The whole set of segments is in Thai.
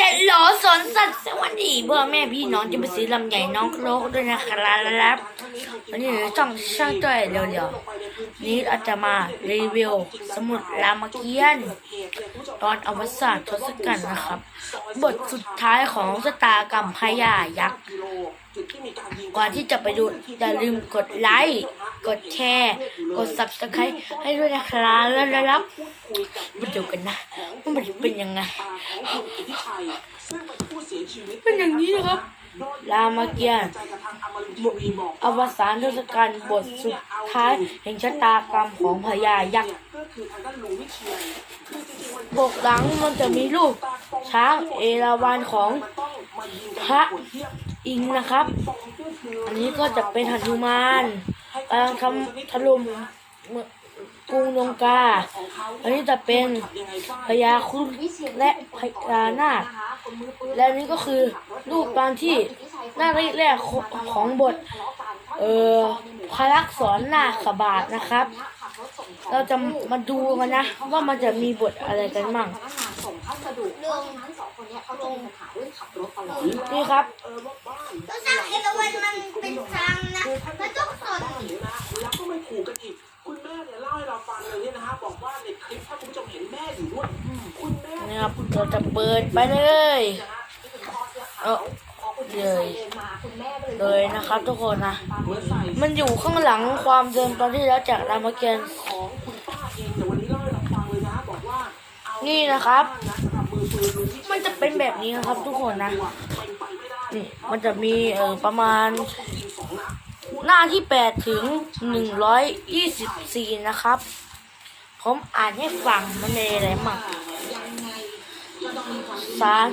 จะหลอสอนสัตว์สวัสดีพ่อแม่พี่น้องจะไปซื้อลำใหญ่น้องโครกด้วยนะครับวันนี้เราต้องช่างตัวเร็วๆนี้อาจจะมารีวิวสมุดรามเกียรติ์ตอนอวสานทศกัณฐ์นะครับ บทสุดท้ายของสตากรรมพญายักษ์ก่อนที่จะไปดูอย่าลืมกดไลค์ กดแชร์กด subscribe ให้ด้วยนะครับแล้วรับมาดูกันนะว่ามันเป็นยังไงเป็นอย่างนี้นะครับรามเกียรติ์อวสานเทศกาลบทสุดท้ายแห่งชะตากรรมของพญายักษ์ปกหลังมันจะมีรูปช้างเอราวัณของพระ อินทร์นะครับ อันนี้ก็จะเป็นหนุมานกำลังทำถล่มกรุงลงกา อันนี้จะเป็นพญาครุฑและพญานาคและนี่ก็คือรูปตอนที่หน้าแรกของบท เอ่อพระลักษณ์สอนนาคบาทนะครับ เราจะมาดูกันนะ ว่ามันจะมีบทอะไรกันมั่งส่ง เพราะฉะนั้นสองคนเนี้ยเขาจะมีปัญหาเรื่องขับรถตลอดนี่ครับตัวสร้างเอราวันมันเป็นทางนะมันต้องสนแล้วก็ไม่ถูกกันอีกคุณแม่เนี่ยเล่าให้เราฟังเลยเนี่ยนะฮะบอกว่าในคลิปถ้าคุณผู้ชมเห็นแม่อยู่ด้วยคุณแม่นี่ครับเราจะเปิดไปเลยเออเลยเดินมาคุณแม่ก็เลยเลยนะครับทุกคนนะเมื่อใส่มันอยู่ข้างหลังความเดิมตอนที่แล้วจากรามเกียรติ์ของคุณป้าเองแต่วันนี้เล่าให้เราฟังเลยนะบอกว่าเอานี่นะครับนะสำหรับ มันจะเป็นแบบนี้ครับทุกคนนะนี่มันจะมีเออประมาณยิงสองนัดหน้าที่8ถึง124นะครับ ผมอ่านให้ฟังมันในอะไรมั่งสาร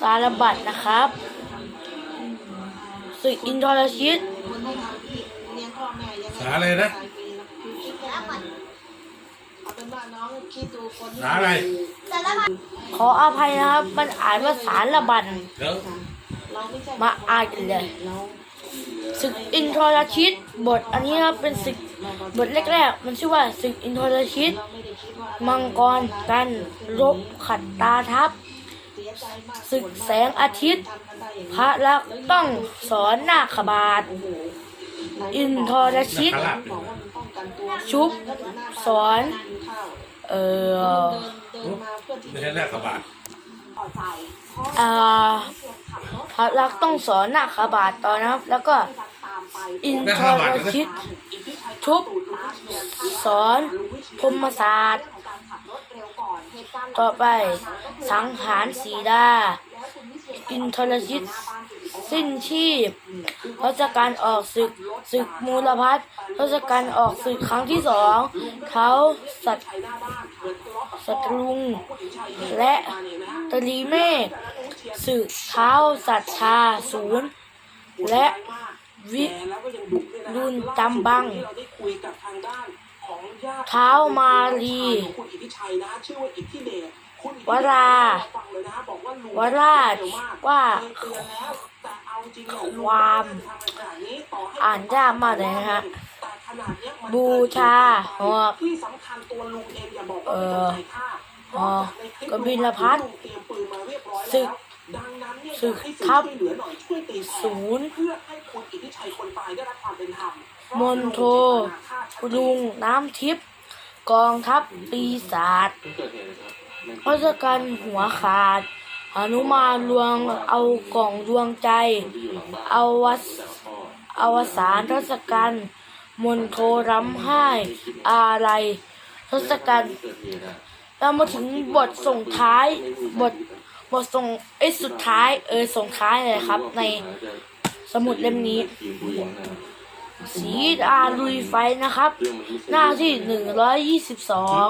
สารบัตรนะครับสึกอินทรชิตสาอะไรนะ สาอะไร สารพัดขออภัยนะครับ มันอ่านว่าสารบัตรเดี๋ยวมาอ่านกันเลยศึกอินทรชิต บทอันนี้ครับเป็นศึกบทแรกๆ มันชื่อว่าศึกอินทรชิตมังกรกันรบขัดตาทัพศึกแสงอาทิตย์พระลักษณ์ต้องสอนนาคบาทอินทรชิตขลับชุบ สอน เอ่อไม่ใช่แรกกระบาดอ่าพระลักษณ์ต้องสอนนาคบาทต่อนะครับ แล้วก็อินทรชิตชุบสอนพรหมศาสตร์ ต่อไปสังหารสีดา อินทรชิตสิ้นชีพทศกัณฐ์ออกศึก ศึกมูลพัฒน์ทศกัณฐ์ออกศึกครั้งที่สองเขาสัตสัตรุง และตรีเมฆศึกเท้าสัตชาศูนย์และวิรุนจำบังเท้านขามาลีวราวราชว่าความ อ่านยากมากเลยนะฮะบูชาหอกที่สำคัญตัวเออกเอว่าไม่อต้องใจฆ่าหอกกบิลพัทลุงเตรียมปืนมาเรียบศึแล้วกดังนั้นเนี่ยศึกให้ทัพช่วยเหลือหน่อยช่วยตีแผ่ศูนย์มนธรรมมณโทรุงน้ำทิพย์กองทัพปีศาจทศกัณฐ์หัวขาดหนุมานลวงเอากล่องดวงใจ เอาวัส อวสานทศกัณฐ์มณโทรำไห้อะไรทศกัณฐ์เรามาถึงบทส่งท้ายบทบทส่งไอ้สุดท้ายเออส่งท้ายเลยครับ ในสมุดเล่มนี้ สีดาลุยไฟนะครับ หน้าที่หนึ่งร้อยยี่สิบสอง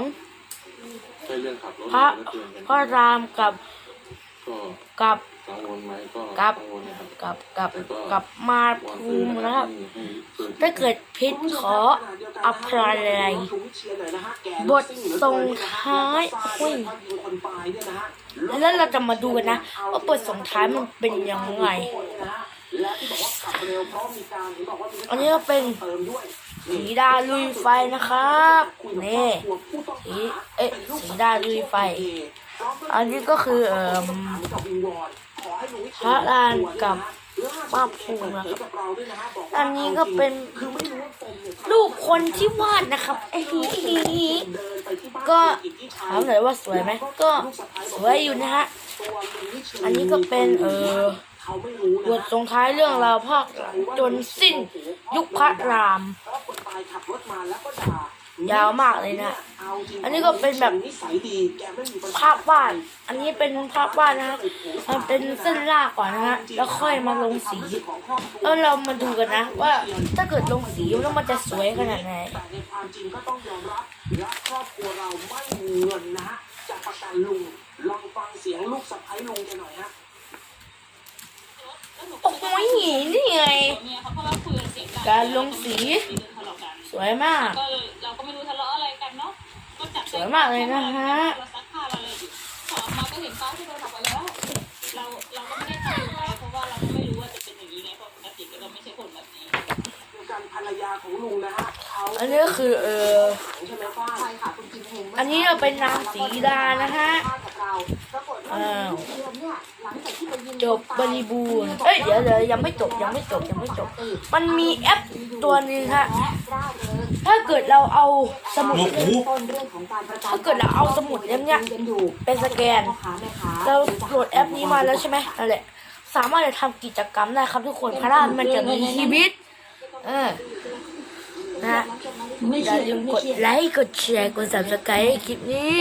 พระพระรามกับ กับกังวลไหมก็กับกังวลนะครับกับกับกับมาภูมินะครับถ้าเกิดพิษขออภัยบทส่งท้ายอุ้ยแล้วเราจะมาดูกันนะว่าบทส่งท้ายมันเป็นยังไงอันนี้ก็เป็นสีดาลุยไฟนะครับนี่สีเอ๊ะสีดาลุยไฟ อันนี้ก็คือเอ่อพระลานกับป้าภูนะครับอันนี้ก็เป็นรูปคนที่วาดนะครับไอ้ฮีฮีก็ถามหน่อยว่าสวยไหมก็สวยอยู่นะฮะอันนี้ก็เป็นเออบทส่งท้ายเรื่องราวภาคจนสิ้นยุคพระราม ยาวมากเลยนะ อันนี้ก็เป็นแบบภาพวาด อันนี้เป็นภาพวาดนะฮะมันเป็นเส้นลากก่อนนะฮะ แล้วค่อยมาลงสี แล้วเรามาดูกันนะ ว่าถ้าเกิดลงสีแล้วมันจะสวยขนาดไหนแต่ในความจริงก็ต้องยอมรับและครอบครัวเราไม่มีเงินนะฮะจากประกันลุง ลองฟังเสียงลูกสะใภ้ลุงกันหน่อยฮะโอ้โหนี่ไงเนี่ยเขาก็มาคุยกันเสียงดังการลงสีมีเรื่องทะเลาะกันสวยมาก วยมากเลยนะฮะเราซักผ้าเราเลยถอดมาก็เห็นป้าที่โดนถักไปแล้วเราเราก็ไม่ได้ตั้งใจเพราะว่าเราไม่รู้ว่าจะเป็นอย่างนี้ไงเพราะปกติเราไม่ใช่คนแบบนี้คือการภรรยาของลุงนะฮะเขาอันนี้คือเออใช่ไหมป้าอันนี้เราเป็นนางสีดานะฮะ กับเราปรากฏว่าอ้าวเดือนเนี่ยหลังจากที่ไปยิงจบบริบูรณ์เอ้ยเดี๋ยวเดี๋ยวยังไม่จบยังไม่จบยังไม่จบ มันมีแอปตัวหนึงฮะร่าเริงถ้าเกิดเราเอาสมุดโอ้โหต้นเรื่องของการประกันถ้าเกิดเราเอาสมุดเล่มเนี้ยกันอยู่เป็นสแกนพ่อค้าแม่ค้าเราโหลดแอปนี้มาแล้วใช่ไหมนั่นแหละสามารถจะทำกิจกรรมได้ครับทุกคนเพราะว่ามันจะมีชีวิต เออนะฮะอย่าลืมกดไลค์กดแชร์กด subscribe ให้คลิปนี้